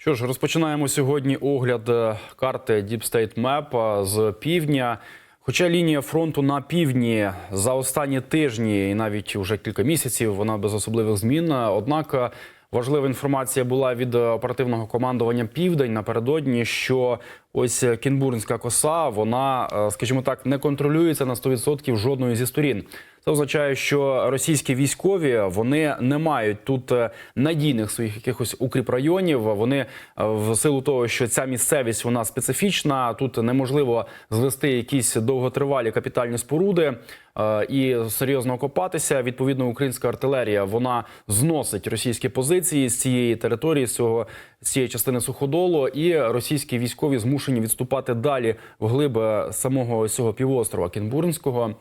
Що ж, розпочинаємо сьогодні огляд е, карти Deep State Map е, з півдня. Хоча лінія фронту на півдні за останні тижні і навіть вже кілька місяців вона без особливих змін. Однак е, важлива інформація була від оперативного командування Південь напередодні, що ось Кінбурнська коса, вона, скажімо так, не контролюється на 100% жодною зі сторін. Це означає, що російські військові вони не мають тут е, надійних своїх якихось укріпрайонів. Вони е, в силу того, що ця місцевість вона специфічна. Тут неможливо звести якісь довготривалі капітальні споруди е, і серйозно окопатися. Відповідно, українська артилерія вона зносить російські позиції з цієї території, з цього з цієї частини суходолу, і російські військові змушені відступати далі вглиб самого цього півострова Кінбурнського.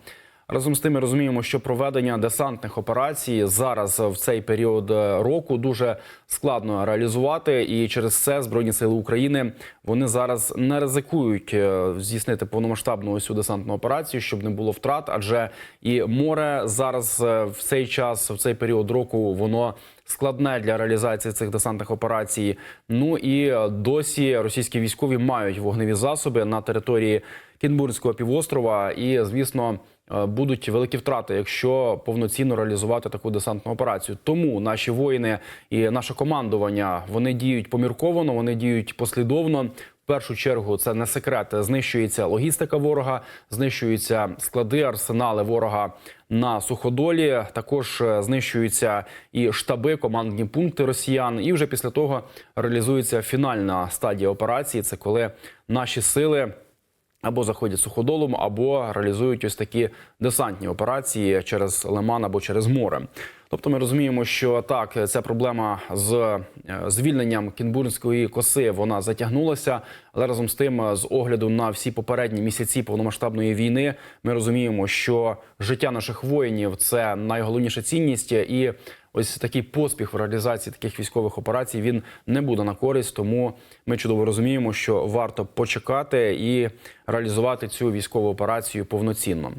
Разом з тим ми розуміємо, що проведення десантних операцій зараз в цей період е, року дуже складно реалізувати, і через це збройні сили України вони зараз не ризикують е, здійснити повномасштабну ось цю десантну операцію, щоб не було втрат. Адже і море зараз е, в цей час, в цей період року, воно складне для реалізації цих десантних операцій. Ну і досі російські військові мають вогневі засоби на території Кінбурнського півострова, і звісно. е, Будуть великі втрати, якщо повноцінно реалізувати таку десантну операцію. Тому наші воїни і наше командування вони діють помірковано, вони діють послідовно. В першу чергу це не секрет. Знищується логістика ворога, знищуються склади, арсенали ворога на суходолі. Також е, знищуються і штаби, командні пункти росіян. І вже після того реалізується фінальна стадія операції. Це коли наші сили або заходять суходолом, або реалізують ось такі десантні операції через лиман або через море. Тобто, ми розуміємо, що так, ця проблема з е, звільненням Кінбурнської коси вона затягнулася, але разом з тим, з огляду на всі попередні місяці повномасштабної війни, ми розуміємо, що життя наших воїнів це найголовніша цінність і. Ось такий поспіх в реалізації таких військових операцій він не буде на користь, тому ми чудово розуміємо, що варто почекати і реалізувати цю військову операцію повноцінно.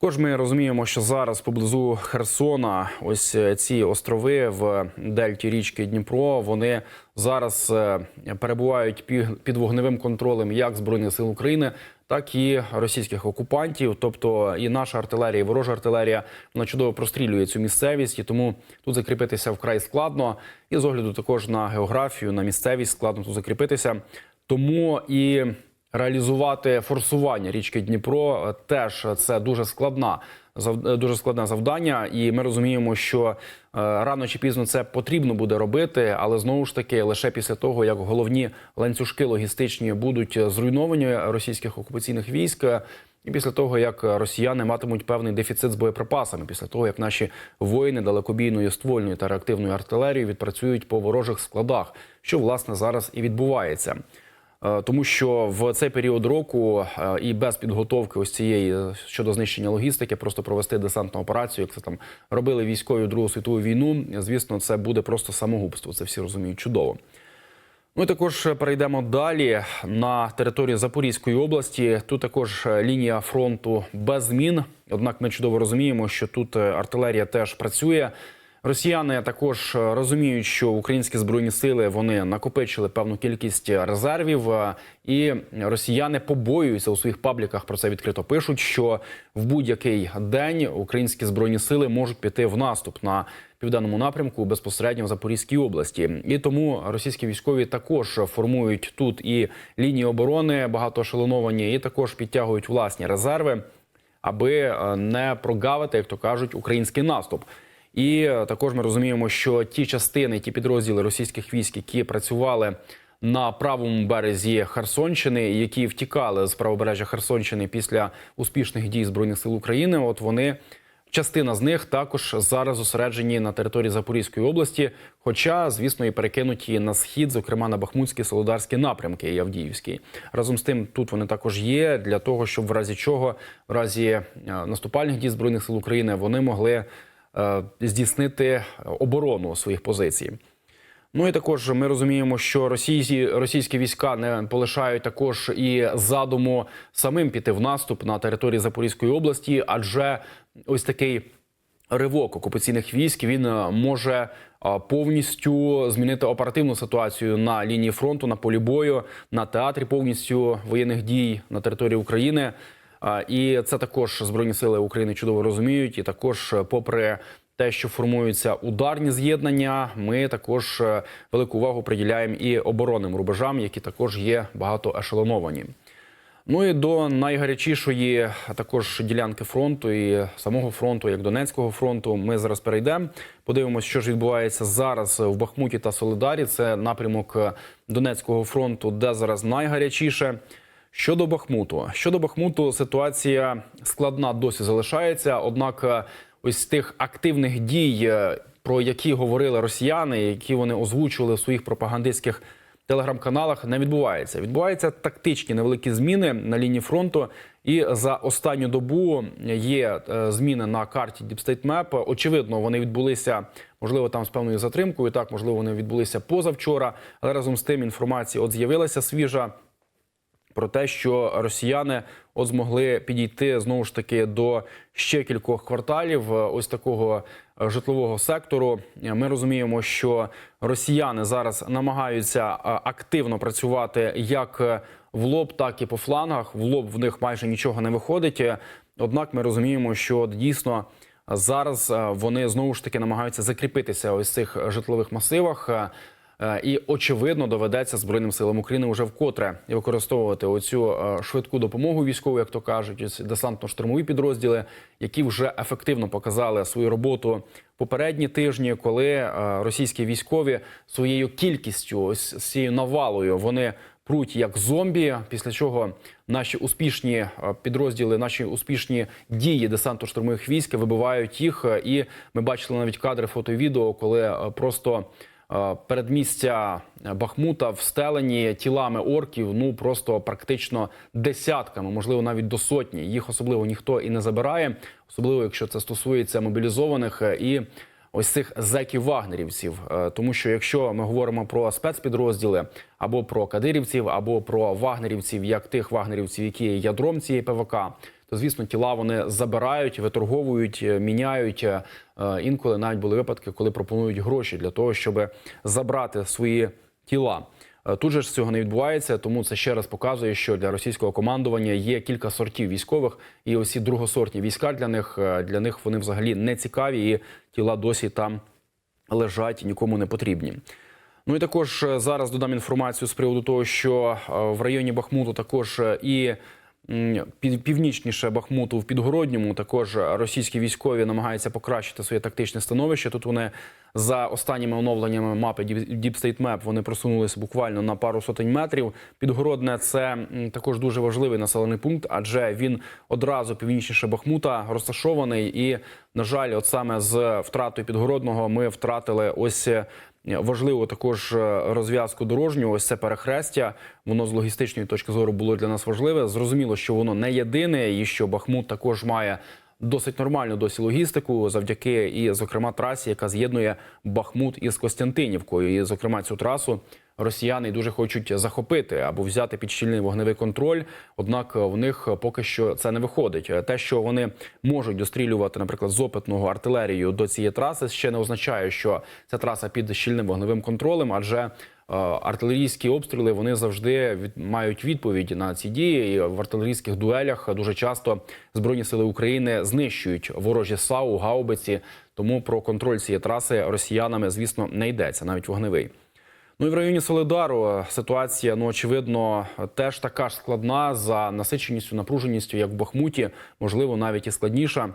Також ми розуміємо, що зараз поблизу Херсона, ось е, ці острови в дельті річки Дніпро, вони зараз е, перебувають під вогневим контролем як збройних сил України, так і російських окупантів. Тобто і наша артилерія, і ворожа артилерія вона чудово прострілює цю місцевість, і тому тут закріпитися вкрай складно. І з огляду також на географію, на місцевість складно тут закріпитися. Тому і реалізувати форсування річки Дніпро е, теж це дуже складна дуже складне завдання, і ми розуміємо, що е, рано чи пізно це потрібно буде робити, але знову ж таки лише після того, як головні ланцюжки логістичні будуть зруйновані російських окупаційних військ. е, І після того, як росіяни матимуть певний дефіцит з боєприпасами, після того як наші воїни далекобійною ствольною та реактивною артилерією відпрацюють по ворожих складах, що власне зараз і відбувається. Е, Тому що в цей період року е, і без підготовки ось цієї е, щодо знищення логістики, просто провести десантну операцію, як це там робили військові Другу світову війну. Звісно, це буде просто самогубство. Це всі розуміють чудово. Ну і також перейдемо далі на територію Запорізької області. Тут також лінія фронту без змін. Однак ми чудово розуміємо, що тут артилерія теж працює. Росіяни також розуміють, що українські збройні сили вони накопичили певну кількість резервів, е, і росіяни побоюються у своїх пабліках. Про це відкрито пишуть, що в будь-який день українські збройні сили можуть піти в наступ на південному напрямку безпосередньо в Запорізькій області. І тому російські військові також формують тут і лінії оборони багатоешелоновані, і також підтягують власні резерви, аби е, не прогавити, як то кажуть, український наступ. І е, також ми розуміємо, що ті частини, ті підрозділи російських військ, які працювали на правому березі Херсонщини, які втікали з правобережжя Херсонщини після успішних дій збройних сил України, от вони. Частина з них також зараз зосереджені на території Запорізької області, хоча, звісно, і перекинуті на схід, зокрема на Бахмутські, Солодарські напрямки і Авдіївський. Разом з тим, тут вони також є для того, щоб в разі чого, в разі е, наступальних дій збройних сил України, вони могли здійснити оборону своїх позицій. Ну і також ми розуміємо, що російські, російські війська не полишають також і задуму самим піти в наступ на території Запорізької області, адже ось такий ривок окупаційних військ він е, може е, повністю змінити оперативну ситуацію на лінії фронту, на полі бою, на театрі повністю воєнних дій на території України. Е, І це також збройні сили України чудово розуміють. І також, е, попри те, що формуються ударні з'єднання, ми також е, велику увагу приділяємо і оборонним рубежам, які також є багатоешелоновані. Ну і до найгарячішої також ділянки фронту і самого фронту, як Донецького фронту, ми зараз перейдемо. Подивимося, що ж відбувається зараз в Бахмуті та Солидарі. Це напрямок Донецького фронту, де зараз найгарячіше. Щодо Бахмуту, щодо Бахмуту, ситуація складна досі залишається. Однак, е, ось тих активних дій, е, про які говорили росіяни, які вони озвучували в своїх пропагандистських телеграм-каналах, не відбувається. Відбуваються тактичні невеликі зміни на лінії фронту. І за останню добу є е, зміни на карті Deep State. Очевидно, вони відбулися можливо там з певною затримкою. Так, можливо, вони відбулися позавчора. Але разом з тим інформація от з'явилася свіжа про те, що росіяни от змогли підійти знову ж таки до ще кількох кварталів е, ось такого е, житлового сектору. Е, Ми розуміємо, що росіяни зараз намагаються активно працювати як в лоб, так і по флангах. В лоб в них майже нічого не виходить. Однак ми розуміємо, що дійсно. Зараз вони знову ж таки намагаються закріпитися ось цих житлових масивах. Е, І очевидно доведеться збройним силам України вже вкотре використовувати оцю е, швидку допомогу військову, як то кажуть, десантно-штурмові підрозділи, які вже ефективно показали свою роботу попередні тижні, коли е, російські військові своєю кількістю, ось цією навалою, вони пруть як зомбі. Після чого наші успішні підрозділи, наші успішні дії десантно-штурмових військ вибивають їх. І ми бачили навіть кадри фото і відео, коли просто передмістя Бахмута встелені тілами орків. Ну просто практично десятками, можливо, навіть до сотні. Їх особливо ніхто і не забирає, особливо якщо це стосується мобілізованих е, і. Ось цих зеків вагнерівців, Е, тому що якщо ми говоримо про спецпідрозділи або про кадирівців, або про вагнерівців, як тих вагнерівців, які є ядром цієї ПВК, то звісно тіла вони забирають, виторговують, е, міняють. Е, Інколи навіть були випадки, коли пропонують гроші для того, щоб забрати свої тіла. Е, Тут же ж цього не відбувається, тому це ще раз показує, що для російського командування є кілька сортів військових, і усі другосортні війська для них для них вони взагалі не цікаві, і тіла досі там лежать нікому не потрібні. Ну і також зараз додам інформацію з приводу того, що в районі Бахмуту також і північніше Бахмуту в Підгородньому також російські військові намагаються покращити своє тактичне становище. Тут вони за останніми оновленнями мапи Deep State Map вони просунулися буквально на пару сотень метрів. Підгородне це також дуже важливий населений пункт, адже він одразу північніше Бахмута розташований. І на жаль, от саме з втратою підгородного ми втратили ось. Важливо також е, розв'язку дорожнього. Ось це перехрестя. Воно з логістичної точки зору було для нас важливе. Зрозуміло, що воно не єдине, і що Бахмут також має досить нормальну досі логістику, завдяки і, зокрема, трасі, яка з'єднує Бахмут із Костянтинівкою. І, зокрема, цю трасу росіяни дуже хочуть захопити або взяти під щільний вогневий контроль. Однак в них поки що це не виходить. Те, що вони можуть дострілювати, наприклад, з опитного артилерію до цієї траси, ще не означає, що ця траса під щільним вогневим контролем, адже е, артилерійські обстріли вони завжди від, мають відповідь на ці дії. І в артилерійських дуелях дуже часто збройні сили України знищують ворожі САУ, гаубиці. Тому про контроль цієї траси росіянами, звісно, не йдеться, навіть вогневий. Ну і в районі Солидару ситуація, ну очевидно, теж така ж складна за насиченістю, напруженістю, як в Бахмуті, можливо, навіть і складніша.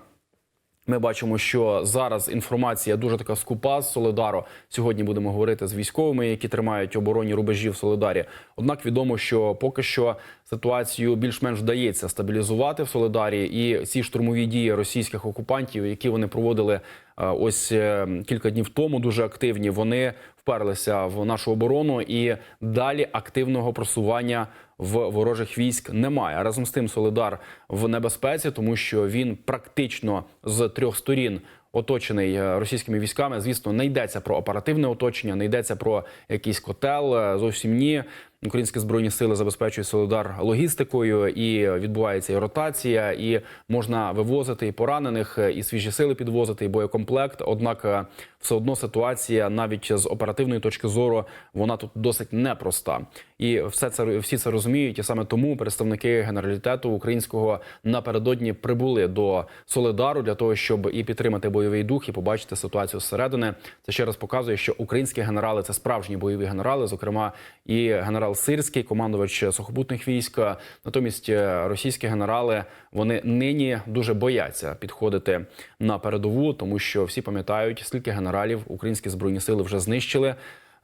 Ми бачимо, що зараз інформація дуже така скупа з Солидару. Сьогодні будемо говорити з військовими, які тримають оборонні рубежі в Солидарі. Однак відомо, що поки що ситуацію більш-менш вдається стабілізувати в Солидарі, і ці штурмові дії російських окупантів, які вони проводили е, ось е, кілька днів тому, дуже активні. Вони вперлися в нашу оборону, і далі активного просування в ворожих військ немає. Разом з тим, Солидар в небезпеці, тому що він практично з трьох сторін. Оточений е, російськими військами, звісно, не йдеться про оперативне оточення, не йдеться про якийсь котел. е, Зовсім ні. Українські збройні сили забезпечують Солодар логістикою, і відбувається і ротація, і можна вивозити і поранених, і свіжі сили підвозити, і боєкомплект. Однак е, все одно ситуація, навіть з оперативної точки зору, вона тут досить непроста. І все це всі це розуміють. І саме тому представники генералітету українського напередодні прибули до Солидару для того, щоб і підтримати бойовий дух, і побачити ситуацію зсередини. Це ще раз показує, що українські генерали це справжні бойові генерали, зокрема і генерал Сирський, командувач сухопутних військ. Натомість е, російські генерали вони нині дуже бояться підходити на передову, тому що всі пам'ятають, скільки генералів українські збройні сили вже знищили.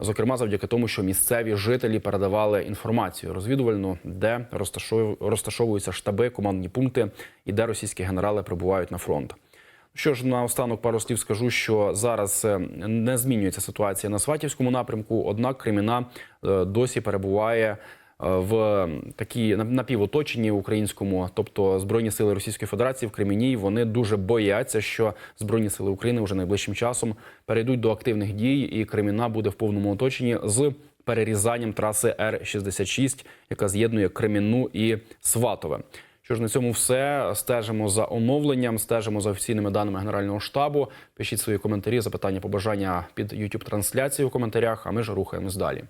Зокрема, завдяки тому, що місцеві жителі передавали інформацію розвідувальну, де розташов- розташовуються штаби, командні пункти і де російські генерали прибувають на фронт. Що ж, наостанок пару слів скажу, що зараз е, не змінюється ситуація на Сватівському напрямку, однак Креміна е, досі перебуває е, в такій на- напівоточенні українському, тобто збройні сили Російської Федерації в Креміні. Вони дуже бояться, що збройні сили України вже найближчим часом перейдуть до активних дій, і Креміна буде в повному оточенні з перерізанням траси Р 66 яка з'єднує Кремінну і Сватове. Що ж на цьому все стежимо за оновленням, стежимо за офіційними даними Генерального штабу. Пишіть свої коментарі, запитання, побажання під youtube трансляцією у коментарях. А ми ж рухаємось далі.